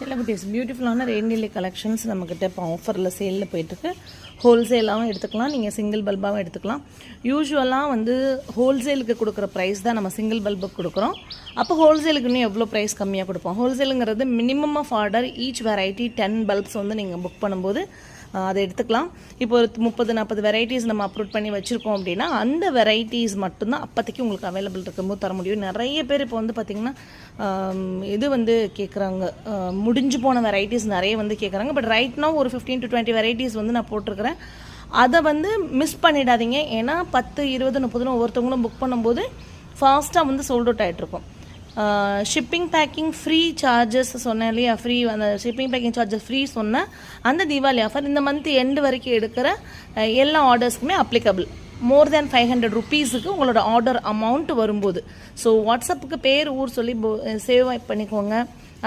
செல்லகுட்டீஸ் பியூட்டிஃபுல்லான ரெயின்டிலே கலெக்ஷன்ஸ் நம்மக்கிட்ட இப்போ ஆஃபரில் சேலில் போயிட்டுருக்கு. ஹோல்சேலாகவும் எடுத்துக்கலாம். நீங்கள் சிங்கிள் பல்பாகவும் எடுத்துக்கலாம். யூஸ்வலாக வந்து ஹோல்சேலுக்கு கொடுக்குற ப்ரைஸ் தான் நம்ம சிங்கிள் பல்புக்கு கொடுக்குறோம். அப்போ ஹோல்சேலுக்கு இன்னும் எவ்வளோ ப்ரைஸ் கம்மியாக கொடுப்போம்? ஹோல்சேலுங்கிறது minimum of order each variety ten bulbs வந்து நீங்கள் புக் பண்ணும்போது அதை எடுத்துக்கலாம். இப்போ ஒரு முப்பது நாற்பது வெரைட்டிஸ் நம்ம அப்லோட் பண்ணி வச்சுருக்கோம் அப்படின்னா அந்த வெரைட்டிஸ் மட்டும்தான் அப்போதைக்கு உங்களுக்கு அவைலபிள் இருக்கும்போது தர முடியும். நிறைய பேர் இப்போ வந்து பார்த்திங்கன்னா இது வந்து கேட்குறாங்க முடிஞ்சு போன வெரைட்டிஸ் நிறைய வந்து கேட்குறாங்க பட் ரைட்னா ஒரு ஃபிஃப்டீன் டு டுவெண்ட்டி வெரைட்டிஸ் வந்து நான் போட்டிருக்கிறேன். அதை வந்து மிஸ் பண்ணிடாதீங்க. ஏன்னா பத்து இருபது முப்பதுன்னு ஒவ்வொருத்தவங்களும் புக் பண்ணும்போது ஃபாஸ்ட்டாக வந்து சோல்ட் அவுட் ஆகிட்ருக்கும் ஷிப்பிங் பேக்கிங் ஃப்ரீ சார்ஜஸ் சொன்னேன் இல்லையா? ஃப்ரீ அந்த ஷிப்பிங் பேக்கிங் சார்ஜஸ் ஃப்ரீ சொன்னேன். அந்த தீபாவளி ஆஃபர் இந்த மந்த் எண்டு வரைக்கும் எடுக்கிற எல்லா ஆர்டர்ஸ்க்குமே applicable more than five hundred ருபீஸுக்கு உங்களோட ஆர்டர் அமௌண்ட் வரும்போது. ஸோ வாட்ஸ்அப்புக்கு பேர் ஊர் சொல்லி சேவ் பண்ணிக்கோங்க.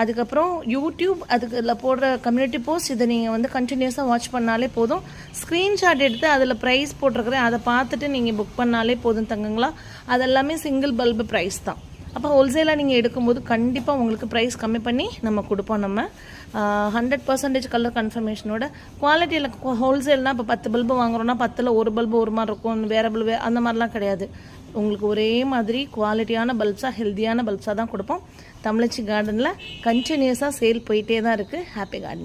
அதுக்கப்புறம் யூடியூப் அதுக்கு இதில் போடுற கம்யூனிட்டி போஸ்ட் இதை நீங்கள் வந்து கண்டினியூஸாக வாட்ச் பண்ணாலே போதும். ஸ்க்ரீன்ஷாட் எடுத்து அதில் ப்ரைஸ் போட்டிருக்கிறேன். அதை பார்த்துட்டு நீங்கள் புக் பண்ணாலே போதும் தங்குங்களா? அதெல்லாமே சிங்கிள் பல்பு ப்ரைஸ் தான். அப்போ ஹோல்சேலாக நீங்கள் எடுக்கும்போது கண்டிப்பாக உங்களுக்கு ப்ரைஸ் கம்மி பண்ணி நம்ம கொடுப்போம் நம்ம. ஹண்ட்ரட் பர்சன்டேஜ் கலர் கன்ஃபர்மேஷனோட குவாலிட்டியில் ஹோல்சேல்னால் இப்போ பத்து பல்பு வாங்குறோன்னா பத்தில் ஒரு பல்பு ஒரு மாதிரி இருக்கும் வேறு பல்பு அந்த மாதிரிலாம் கிடையாது. உங்களுக்கு ஒரே மாதிரி குவாலிட்டியான பல்ப்ஸாக ஹெல்த்தியான பல்ப்ஸாக தான் கொடுப்போம். தமிழச்சி கார்டனில் கண்டினியூஸாக சேல் போயிட்டே தான் இருக்குது ஹாப்பி கார்டன்